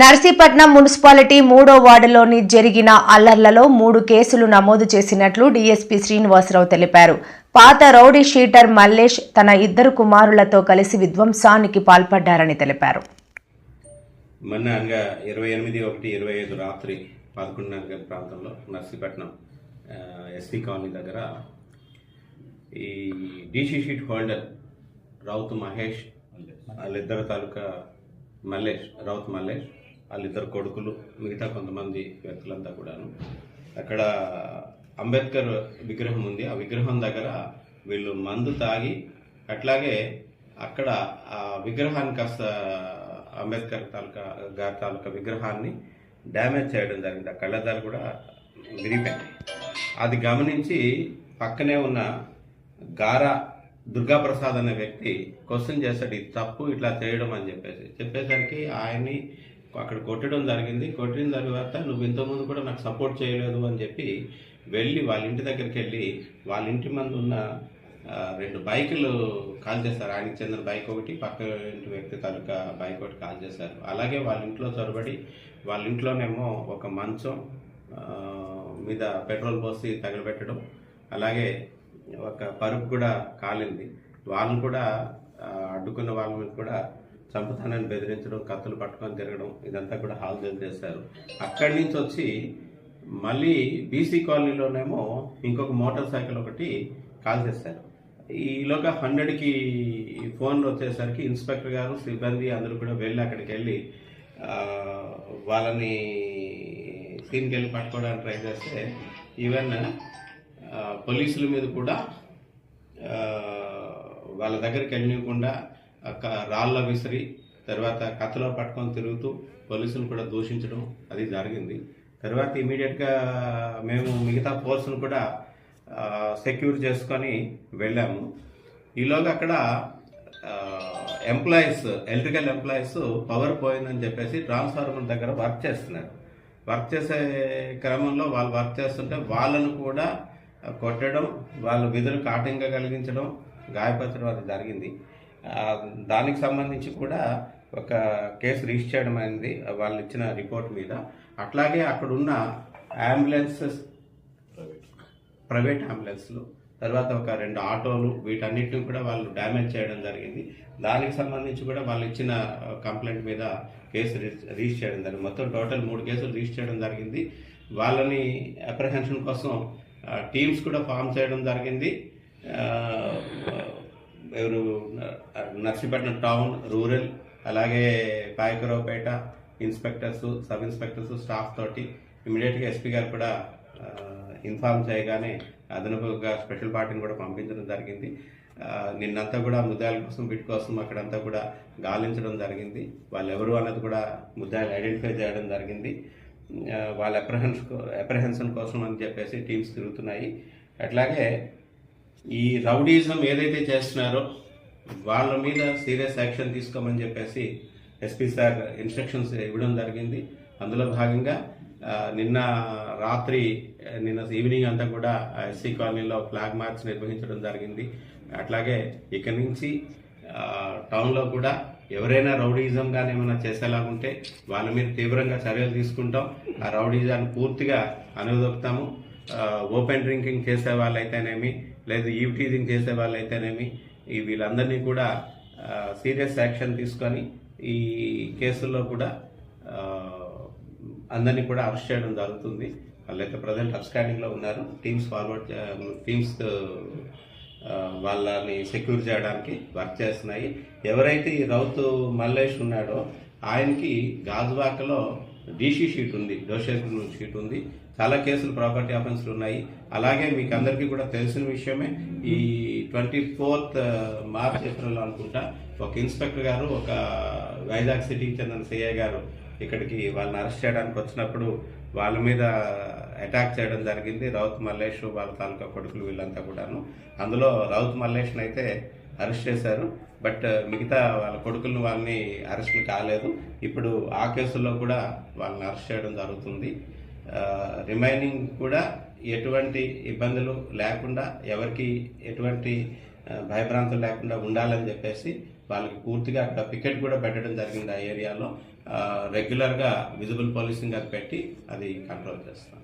Narsipatnam municipality మూడో వార్డులోని జరిగిన అల్లర్లలో మూడు కేసులు నమోదు చేసినట్లు డీఎస్పీ శ్రీనివాసరావు తెలిపారు. పాత రౌడీ షీటర్ మల్లేష్ తన ఇద్దరు కుమారులతో కలిసి విధ్వంసానికి పాల్పడ్డారని తెలిపారు. మొన్న అనగా ఇరవై ఎనిమిది ఒకటి ఇరవై ఐదు రాత్రి పదకొండున్నర గంటల ప్రాంతంలో నర్సీపట్నం ఎస్పీ కాలనీ దగ్గర ఈ DC sheet holder Raut Mahesh వాళ్ళిద్దరు తాలూకా మల్లేష్ రౌత్ మల్లేష్ వాళ్ళిద్దరు కొడుకులు మిగతా కొంతమంది వ్యక్తులంతా కూడాను. అక్కడ అంబేద్కర్ విగ్రహం ఉంది. ఆ విగ్రహం దగ్గర వీళ్ళు మందు తాగి అట్లాగే అక్కడ ఆ విగ్రహాన్ని కాస్త అంబేద్కర్ తాలూకా గారి తాలూకా విగ్రహాన్ని డ్యామేజ్ చేయడం జరిగింది. ఆ కళ్ళద్దాలు కూడా విరిగిపోయాయి. అది గమనించి పక్కనే ఉన్న గారా దుర్గాప్రసాద్ అనే వ్యక్తి క్వశ్చన్ చేస్తాడు ఇది తప్పు ఇట్లా చేయడం అని చెప్పేసి. చెప్పేసరికి ఆయన్ని అక్కడ కొట్టడం జరిగింది. కొట్టిన తర్వాత నువ్వు ఇంతకుముందు కూడా నాకు సపోర్ట్ చేయలేదు అని చెప్పి వెళ్ళి వాళ్ళ ఇంటి దగ్గరికి వెళ్ళి వాళ్ళ ఇంటి మందు ఉన్న రెండు బైకులు కాల్ చేశారు. ఆయనకి చెందిన బైక్ ఒకటి పక్క ఇంటి వ్యక్తి తాలూకా బైక్ ఒకటి కాల్ చేశారు. అలాగే వాళ్ళ ఇంట్లో చొరబడి వాళ్ళ ఇంట్లోనేమో ఒక మంచం మీద పెట్రోల్ పోసి తగలబెట్టడం అలాగే ఒక పరుపు కూడా కాలింది. వాళ్ళని కూడా అడ్డుకున్న వాళ్ళ మీద కూడా చంపుతానని బెదిరించడం కత్తులు పట్టుకొని తిరగడం ఇదంతా కూడా హాల్జల్ చేశారు. అక్కడి నుంచి వచ్చి మళ్ళీ బీసీ కాలనీలోనేమో ఇంకొక మోటార్ సైకిల్ ఒకటి కాల్ చేశారు. ఈలోగా హండ్రెడ్కి ఫోన్లు వచ్చేసరికి ఇన్స్పెక్టర్ గారు సిబ్బంది అందరూ కూడా వెళ్ళి అక్కడికి వెళ్ళి వాళ్ళని సీన్కి వెళ్ళి పట్టుకోవడానికి ట్రై చేస్తే ఈవెన్ పోలీసుల మీద కూడా వాళ్ళ దగ్గరికి వెళ్ళకుండా రాళ్ళ విసిరి తర్వాత కత్తిలో పట్టుకొని తిరుగుతూ పోలీసులు కూడా దూషించడం అది జరిగింది. తర్వాత ఇమీడియట్గా మేము మిగతా ఫోర్స్ను కూడా సెక్యూర్ చేసుకొని వెళ్ళాము. ఈలోగా అక్కడ ఎంప్లాయీస్ ఎలక్ట్రికల్ ఎంప్లాయీస్ పవర్ పోయిందని చెప్పేసి ట్రాన్స్ఫార్మర్ దగ్గర వర్క్ చేస్తున్నారు. వర్క్ చేసే క్రమంలో వాళ్ళు వర్క్ చేస్తుంటే వాళ్ళను కూడా కొట్టడం వాళ్ళ విధులకు ఆటంగా కలిగించడం గాయపరచడం అది జరిగింది. దానికి సంబంధించి కూడా ఒక కేసు రిజిస్టర్ చేయడం అయింది వాళ్ళు ఇచ్చిన రిపోర్ట్ మీద. అట్లాగే అక్కడున్న అంబులెన్సెస్ ప్రైవేట్ అంబులెన్స్లు తర్వాత ఒక రెండు ఆటోలు వీటన్నిటిని కూడా వాళ్ళు డ్యామేజ్ చేయడం జరిగింది. దానికి సంబంధించి కూడా వాళ్ళు ఇచ్చిన కంప్లైంట్ మీద కేసు రిజిస్టర్ చేయడం జరిగింది. మొత్తం టోటల్ మూడు కేసులు రిజిస్టర్ చేయడం జరిగింది. వాళ్ళని అప్రహెన్షన్ కోసం టీమ్స్ కూడా ఫామ్ చేయడం జరిగింది. ఎవరు నర్సీపట్నం టౌన్ రూరల్ అలాగే Payakaraopeta inspectors sub inspectors staff తోటి ఇమీడియట్గా ఎస్పీ గారు కూడా ఇన్ఫార్మ్ చేయగానే అదనపుగా స్పెషల్ పార్టీని కూడా పంపించడం జరిగింది. నిన్నంతా కూడా ముద్దాయిల కోసం బిట్ కోసం అక్కడంతా కూడా గాలించడం జరిగింది. వాళ్ళు ఎవరు అన్నది కూడా ముద్దాయిలు ఐడెంటిఫై చేయడం జరిగింది. వాళ్ళ అప్రహెన్స్ అప్రహెన్షన్ కోసం అని చెప్పేసి టీమ్స్ తిరుగుతున్నాయి. అట్లాగే ఈ రౌడీజం ఏదైతే చేస్తున్నారో వాళ్ళ మీద సీరియస్ యాక్షన్ తీసుకోమని చెప్పేసి ఎస్పీ సార్ ఇన్స్ట్రక్షన్స్ ఇవ్వడం జరిగింది. అందులో భాగంగా నిన్న రాత్రి నిన్న ఈవినింగ్ అంతా కూడా ఎస్సీ కాలనీలో ఫ్లాగ్ మార్చ్ నిర్వహించడం జరిగింది. అట్లాగే ఇక్కడి నుంచి టౌన్లో కూడా ఎవరైనా రౌడీజం కానీ ఏమైనా చేసేలాగుంటే వాళ్ళ మీద తీవ్రంగా చర్యలు తీసుకుంటాం. ఆ రౌడీజాన్ని పూర్తిగా అనుదొక్కుతాము. ఓపెన్ డ్రింకింగ్ చేసే వాళ్ళైతేనేమి లేదు ఈవ్ టీజింగ్ చేసే వాళ్ళైతేనేమి ఈ వీళ్ళందరినీ కూడా సీరియస్ యాక్షన్ తీసుకొని ఈ కేసుల్లో కూడా అందరినీ కూడా అరెస్ట్ చేయడం జరుగుతుంది. వాళ్ళైతే ప్రజెంట్ అప్స్టాండింగ్లో ఉన్నారు. టీమ్స్ ఫార్వర్డ్ టీమ్స్ వాళ్ళని సెక్యూర్ చేయడానికి వర్క్ చేస్తున్నాయి. ఎవరైతే ఈ రౌత్ మల్లేష్ ఉన్నాడో ఆయనకి గాజువాకలో డీసీ షీట్ ఉంది డోషేస్ షీట్ ఉంది. చాలా కేసులు ప్రాపర్టీ ఆఫెన్స్లు ఉన్నాయి. అలాగే మీకు అందరికీ కూడా తెలిసిన విషయమే ఈ ట్వంటీ ఫోర్త్ మార్చ్ ఏప్రిల్ అనుకుంటా ఒక ఇన్స్పెక్టర్ గారు ఒక వైజాగ్ సిటీకి చెందిన సిఐ గారు ఇక్కడికి వాళ్ళని అరెస్ట్ చేయడానికి వచ్చినప్పుడు వాళ్ళ మీద అటాక్ చేయడం జరిగింది. రౌత్ మల్లేష్ వాళ్ళ తాలూకా కొడుకులు వీళ్ళంతా కూడాను. అందులో రౌత్ మల్లేష్ని అయితే అరెస్ట్ చేశారు. బట్ మిగతా వాళ్ళ కొడుకులను వాళ్ళని అరెస్టులు కాలేదు. ఇప్పుడు ఆ కేసుల్లో కూడా వాళ్ళని అరెస్ట్ చేయడం జరుగుతుంది. రిమైనింగ్ కూడా ఎటువంటి ఇబ్బందులు లేకుండా ఎవరికి ఎటువంటి భయభ్రాంతులు లేకుండా ఉండాలని చెప్పేసి వాళ్ళకి పూర్తిగా అక్కడ పికెట్ కూడా పెట్టడం జరిగింది ఆ ఏరియాలో. రెగ్యులర్గా విజిబుల్ పోలీసింగ్ అది పెట్టి అది కంట్రోల్ చేస్తాం.